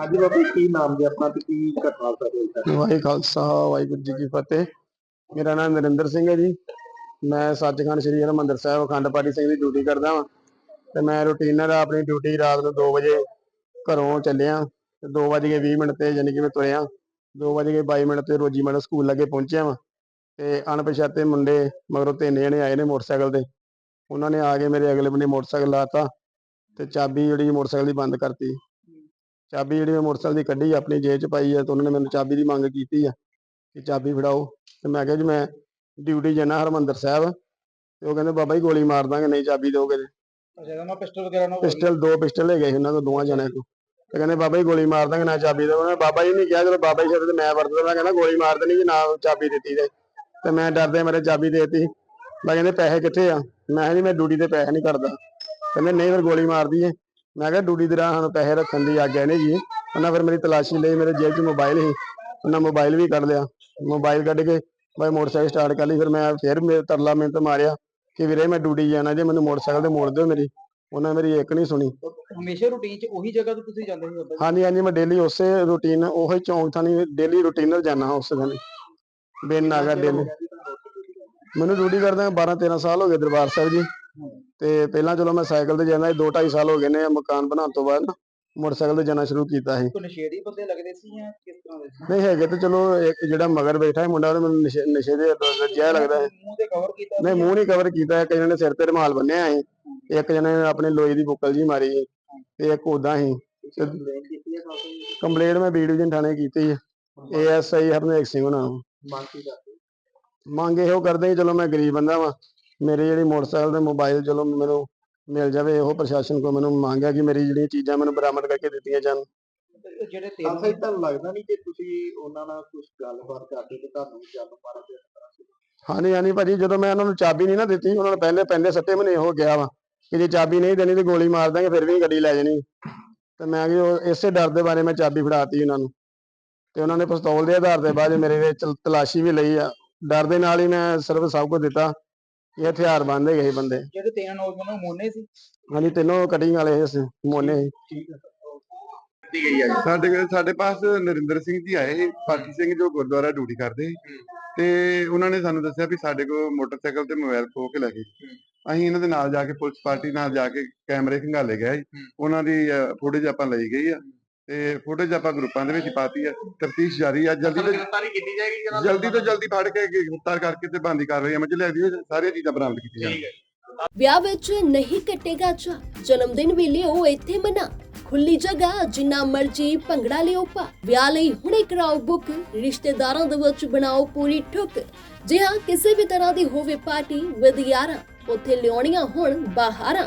ਹਾਂਜੀ ਬਾਬਾ ਕੀ ਨਾਮ ਜੀ ਆਪਣਾ ਤੇ ਕੀ ਘਟਨਾ ਵਾਪਰੀ ਹੈ ਵਾਹਿ ਖਾਲਸਾ, ਵਾਹਿਗੁਰੂ ਜੀ ਕੀ ਫਤਿਹ। ਮੇਰਾ ਨਾਮ ਨਰਿੰਦਰ ਸਿੰਘ ਹੈ ਜੀ। ਮੈਂ ਸੱਚਖੰਡ ਸ੍ਰੀ ਹਰਿਮੰਦਰ ਸਾਹਿਬ ਅਖੰਡ ਪਾਠੀ ਸਿੰਘ ਦੀ ਡਿਊਟੀ ਕਰਦਾ ਹਾਂ ਤੇ ਮੈਂ ਰੂਟੀਨਰ ਆਪਣੀ ਡਿਊਟੀ ਰਾਤ ਨੂੰ 2 ਵਜੇ ਘਰੋਂ ਚੱਲਿਆ। ਤੇ 2 ਵਜੇ 20 ਮਿੰਟ ਤੇ ਯਾਨੀ ਕਿ ਮੈਂ ਤੁਰਿਆ। 2 ਵਜੇ 22 ਮਿੰਟ ਤੇ ਰੋਜੀ ਮੈਡਲ ਸਕੂਲ ਲੱਗੇ ਪਹੁੰਚਿਆ ਵਾਂ। ਤੇ ਅਣਪਛਾਤੇ ਮੁੰਡੇ ਮਗਰੋਂ ਤਿੰਨ ਜਣੇ ਆਏ ਨੇ ਮੋਟਰਸਾਈਕਲ ਤੇ। ਉਹਨਾਂ ਨੇ ਆ ਕੇ ਮੇਰੇ ਅਗਲੇ ਬੰਨੇ ਮੋਟਰਸਾਈਕਲ ਲਾਤਾ ਤੇ ਚਾਬੀ ਜਿਹੜੀ ਮੋਟਰਸਾਈਕਲ ਦੀ ਬੰਦ ਕਰਤੀ। ਚਾਬੀ ਜਿਹੜੀ ਮੈਂ ਮੋਟਰਸਾਈਕਲ ਦੀ ਕੱਢੀ ਆਪਣੀ ਜੇਬ 'ਚ ਪਾਈ ਆ ਤੇ ਉਹਨਾਂ ਨੇ ਮੈਨੂੰ ਚਾਬੀ ਦੀ ਮੰਗ ਕੀਤੀ ਆ ਕਿ ਚਾਬੀ ਫੜਾਓ। ਤੇ ਮੈਂ ਕਿਹਾ ਜੀ ਮੈਂ ਡਿਊਟੀ ਜਾਣਾ ਹਰਮੰਦਰ ਸਾਹਿਬ ਤੇ ਉਹ ਕਹਿੰਦੇ ਬਾਬਾ ਜੀ ਗੋਲੀ ਮਾਰ ਦਾਂਗੇ ਨਹੀਂ ਚਾਬੀ ਦਿਓਗੇ ਤੇ। ਅੱਛਾ ਉਹਨਾਂ ਪਿਸਟਲ ਵਗੈਰਾ ਨਾਲ ਪਿਸਟਲ ਦੋ ਪਿਸਟਲ ਹੈਗੇ ਸੀ ਉਹਨਾਂ ਕੋਲ ਦੋਵਾਂ ਜਣਿਆਂ ਕੋਲ ਤੇ ਕਹਿੰਦੇ ਬਾਬਾ ਜੀ ਗੋਲੀ ਮਾਰ ਦਾਂਗੇ ਨਾ ਚਾਬੀ ਦਿਓ। ਉਹਨੇ ਬਾਬਾ ਜੀ ਨਹੀਂ ਕਿਹਾ ਜਦੋਂ ਬਾਬਾ ਜੀ ਤੇ ਮੈਂ ਵਰਤਦਾ ਮੈਂ ਕਹਿੰਦਾ ਗੋਲੀ ਮਾਰ ਦੇਣੀ ਜੀ ਨਾ ਚਾਬੀ ਦਿੱਤੀ ਤੇ ਤੇ ਮੈਂ ਡਰਦੇ ਮੇਰੇ ਚਾਬੀ ਦੇਤੀ। ਮੈਂ ਕਹਿੰਦੇ ਪੈਸੇ ਕਿੱਥੇ ਆ? ਮੈਂ ਕਿਹਾ ਜੀ ਮੈਂ ਡਿਊਟੀ ਤੇ ਪੈਸੇ ਨਹੀਂ ਕਰਦਾ। ਕਹਿੰਦੇ ਨਹੀਂ ਫਿਰ ਗੋਲੀ ਮਾਰ ਦਈਏ। ਮੈਂ ਕਿਹਾ ਡਿਊਟੀ ਦੇ ਰਾਹ ਸਾਨੂੰ ਪੈਸੇ ਰੱਖਣ ਦੀ ਆਗਿਆ ਨਹੀਂ ਜੀ। ਉਹਨਾਂ ਫਿਰ ਮੇਰੀ ਤਲਾਸ਼ੀ ਲਈ ਮੇਰੇ ਜੇਬ 'ਚ ਮੋਬਾਈਲ ਸੀ। ਉਹਨਾਂ ਮੋਬਾਈਲ ਵੀ ਕੱਢ ਲਿਆ। ਮੋਬਾਈਲ ਕੱਢ ਕੇ ਬਾਈ ਮੋਟਰਸਾਈਕਲ ਸਟਾਰਟ ਕਰ ਲਈ। ਫਿਰ ਮੈਂ ਫਿਰ ਮੇਰੇ ਤਰਲਾ ਮਿੰਟ ਮਾਰਿਆ ਕਿ ਵੀਰੇ ਮੈਂ ਡਿਊਟੀ ਜਾਣਾ ਜੇ ਮੈਨੂੰ ਮੋਟਰਸਾਈਕਲ ਤੇ ਮੋੜ ਦਿਓ ਮੇਰੀ। ਉਹਨਾਂ ਮੇਰੀ ਇੱਕ ਨਹੀਂ ਸੁਣੀ। ਹਮੇਸ਼ਾ ਰੂਟੀਨ 'ਚ ਉਹੀ ਜਗ੍ਹਾ ਤੋਂ ਤੁਸੀਂ ਜਾਂਦੇ ਸੀ ਹਾਂਜੀ ਹਾਂਜੀ ਮੈਂ ਡੇਲੀ ਉਸੇ ਰੂਟੀਨ ਉਹੀ ਚੌਂਕ ਥਾਣੀ ਡੇਲੀ ਰੂਟੀਨਲ ਜਾਣਾ ਉਸੇ ਦਿਨ ਬਿਨ ਨਾਗਾ ਡੇਲੀ ਮੈਨੂੰ ਡਿਊਟੀ ਕਰਦਾ 12 13 ਸਾਲ ਹੋ ਗਏ ਦਰਬਾਰ ਸਾਹਿਬ ਜੀ। ਤੇ ਪਹਿਲਾਂ ਚਲੋ ਮੈਂ ਸਾਈਕਲ ਤੇ ਜਾਂਦਾ ਸੀ 2 2.5 ਸਾਲ ਹੋ ਗਏ ਨੇ ਮਕਾਨ ਬਣਾਉਣ ਤੋਂ ਬਾਅਦ ਨਾ ਮੋਟਰਸਾਈਕਲ ਤੇ ਜਾਣਾ ਸ਼ੁਰੂ ਕੀਤਾ ਸੀ। ਕੋਈ ਨਸ਼ੇੜੀ ਬੰਦੇ ਲੱਗਦੇ ਸੀ ਜਾਂ ਕਿਸ ਤਰ੍ਹਾਂ ਦੇ ਸੀ? ਨਹੀਂ ਹੈਗੇ ਤੇ ਚਲੋ ਇੱਕ ਜਿਹੜਾ ਮਗਰ ਬੈਠਾ ਹੈ ਮੁੰਡਾ ਉਹਨੇ ਮੈਨੂੰ ਨਸ਼ੇ ਨਸ਼ੇ ਦੇ ਜਿਹਾ ਲੱਗਦਾ ਹੈ ਮੂੰਹ ਤੇ ਕਵਰ ਕੀਤਾ ਨਹੀਂ ਮੂੰਹ ਨਹੀਂ ਕਵਰ ਕੀਤਾ ਹੈ, ਕਈਆਂ ਨੇ ਸਿਰ ਤੇ ਰੁਮਾਲ ਬੰਨਿਆ ਸੀ ਇੱਕ ਜਣੇ ਨੇ ਆਪਣੇ ਲੋਹੇ ਦੀ ਬੁੱਕਲ ਜੀ ਮਾਰੀ ਸੀ ਤੇ ਇੱਕ ਉਦਾਂ ਹੀ ਕੰਪਲੇਂਟ ਮੈਂ ਬੀ ਡਿਵੀਜ਼ਨ ਥਾਣੇ ਕੀਤੀ ਹੈ। ਏਐਸਆਈ ਹਰਨੇਕ ਸਿੰਘ ਉਹਨਾਂ ਨੂੰ ਮੰਗ ਕੀ ਕਰਦੇ ਮੰਗ ਇਹੋ ਕਰਦੇ ਸੀ ਚਲੋ ਮੈਂ ਗਰੀਬ ਬੰਦਾ ਵਾਂ। ਮੇਰੇ ਜਿਹੜੀ ਮੋਟਰਸਾਈਕਲ ਤੇ ਮੋਬਾਈਲ ਚਲੋ ਮੈਨੂੰ ਮਿਲ ਜਾਵੇ ਇਹੋ ਪ੍ਰਸ਼ਾਸਨ ਕੋ ਮੈਨੂੰ ਮੰਗ ਹੈ ਕਿ ਮੇਰੀ ਜਿਹੜੀਆਂ ਚੀਜ਼ਾਂ ਮੈਨੂੰ ਬਰਾਮਦ ਕਰਕੇ ਦਿੱਤੀਆਂ ਜਾਣ। ਜਿਹੜੇ ਤਿੰਨ ਅਸਲ ਤਾਂ ਲੱਗਦਾ ਨਹੀਂ ਕਿ ਤੁਸੀਂ ਉਹਨਾਂ ਨਾਲ ਕੁਝ ਗੱਲਬਾਤ ਕਰਦੇ ਤੇ ਤੁਹਾਨੂੰ ਜਨ ਮਾਰਨ ਦੇ ਹਾਂਜੀ ਹਾਂਜੀ ਭਾਜੀ ਜਦੋਂ ਮੈਂ ਉਹਨਾਂ ਨੂੰ ਚਾਬੀ ਨਹੀਂ ਨਾ ਦਿੱਤੀ ਉਹਨਾਂ ਨੇ ਪਹਿਲੇ ਪੈਂਦੇ ਸੱਟੇ ਮੈਨੂੰ ਇਹੋ ਕਿਹਾ ਵਾ ਕਿ ਜੇ ਚਾਬੀ ਨਹੀਂ ਦੇਣੀ ਤੇ ਗੋਲੀ ਮਾਰ ਦਾਂਗੇ ਫਿਰ ਵੀ ਗੱਡੀ ਲੈ ਜਾਣੀ। ਤੇ ਮੈਂ ਕਿ ਉਹ ਇਸੇ ਡਰ ਦੇ ਬਾਰੇ ਮੈਂ ਚਾਬੀ ਫੜਾਤੀ ਉਹਨਾਂ ਨੂੰ। ਤੇ ਉਹਨਾਂ ਨੇ ਪਿਸਤੌਲ ਦੇ ਆਧਾਰ ਤੇ ਬਾਅਦ ਮੇਰੇ ਵਿੱਚ ਤਲਾਸ਼ੀ ਵੀ ਲਈ ਆ। ਡਰ ਦੇ ਨਾਲ ਹੀ ਮੈਂ ਸਿਰਫ ਸਭ ਕੁਝ ਦਿੱਤਾ। ਇਹ ਹਥਿਆਰ ਬੰਦ ਹੈਗੇ ਸੀ ਬੰਦੇ। ਜਿਹੜੇ ਤਿੰਨ ਨੌਜਵਾਨ ਉਹ ਮੋਨੇ ਸੀ? ਹਾਂਜੀ ਤਿੰਨੋਂ ਕਟਿੰਗ ਵਾਲੇ ਸੀ ਮੋਨੇ ਸੀ। ਠੀਕ ਹੈ ਦਿੱਤੀ ਗਈ ਹੈ ਜੀ ਸਾਡੇ ਕੋਲ- ਸਾਡੇ ਪਾਸ ਨਰਿੰਦਰ ਸਿੰਘ ਜੀ ਆਏ ਸੀ ਪਾਠੀ ਸਿੰਘ ਜੋ ਗੁਰਦੁਆਰਾ ਡਿਊਟੀ ਕਰਦੇ ਸੀ। ਤੇ ਉਹਨਾਂ ਨੇ ਸਾਨੂੰ ਦੱਸਿਆ ਵੀ ਸਾਡੇ ਕੋਲ ਮੋਟਰਸਾਈਕਲ ਤੇ ਮੋਬਾਈਲ ਖੋ ਕੇ ਲੈ ਗਏ। ਅਸੀਂ ਇਹਨਾਂ ਦੇ ਨਾਲ ਜਾ ਕੇ ਪੁਲਿਸ ਪਾਰਟੀ ਨਾਲ ਜਾ ਕੇ ਕੈਮਰੇ ਖੰਗਾਲੇ ਗਏ। ਜੀ ਉਹਨਾਂ ਦੀ ਫੁਟੇਜ ਆਪਾਂ ਲਈ ਗਈ ਆ। ਤੇ ਫੁਟੇਜ ਆਪਾਂ ਗਰੁੱਪਾਂ ਦੇ ਵਿੱਚ ਪਾਤੀ ਆ ਤਫਤੀਸ਼ ਜਾਰੀ ਆ ਜਲਦੀ ਤੋਂ ਗ੍ਰਿਫਤਾਰੀ ਕੀਤੀ ਜਾਏਗੀ ਜਨਾਬ ਜਲਦੀ ਤੋਂ ਜਲਦੀ ਫੜ ਕੇ ਗ੍ਰਿਫਤਾਰ ਕਰਕੇ ਤੇ ਬੰਦੀ ਕਾਰਵਾਈ ਅਮਲ ਚ ਲੈ ਦੀ ਸਾਰੀਆਂ ਚੀਜ਼ਾਂ ਬਰਾਮਦ ਕੀਤੀਆਂ ਜਾਣ। ਵਿਆਹ ਵਿੱਚ ਨਹੀਂ ਕੱਟੇਗਾ ਚਾ ਜਨਮ ਦਿਨ ਵੀ ਲਿਓ ਇੱਥੇ ਮਨਾ। ਖੁੱਲੀ ਜਗ੍ਹਾ ਜਿੰਨਾ ਮਰਜ਼ੀ ਭੰਗੜਾ ਲਿਓ ਪਾ ਵਿਆਹ ਲਈ ਹੁਣੇ ਕਰਾਓ ਬੁੱਕ ਰਿਸ਼ਤੇਦਾਰਾਂ ਦੇ ਵਿੱਚ ਬਣਾਓ ਪੂਰੀ ਠੁੱਕ। ਜੇ ਹਾਂ ਕਿਸੇ ਵੀ ਤਰ੍ਹਾਂ ਦੀ ਹੋਵੇ ਪਾਰਟੀ ਵਿਦ ਯਾਰਾਂ ਉੱਥੇ ਲਿਆਉਣੀਆਂ ਹੁਣ ਬਾਹਰਾਂ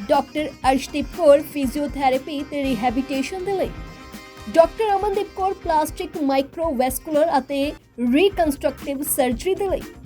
ਡਾਕਟਰ ਅਰਸ਼ਦੀਪ ਕੌਰ ਫਿਜ਼ੀਓਥੈਰੇਪੀ ਤੇ ਰਿਹੈਬਿਲਿਟੇਸ਼ਨ ਦੇ ਲਈ। Doctor Amandeep Kaur plastic microvascular ਅਤੇ ਰੀਕਨਸਟਰਕਟਿਵ ਸਰਜਰੀ ਦੇ ਲਈ।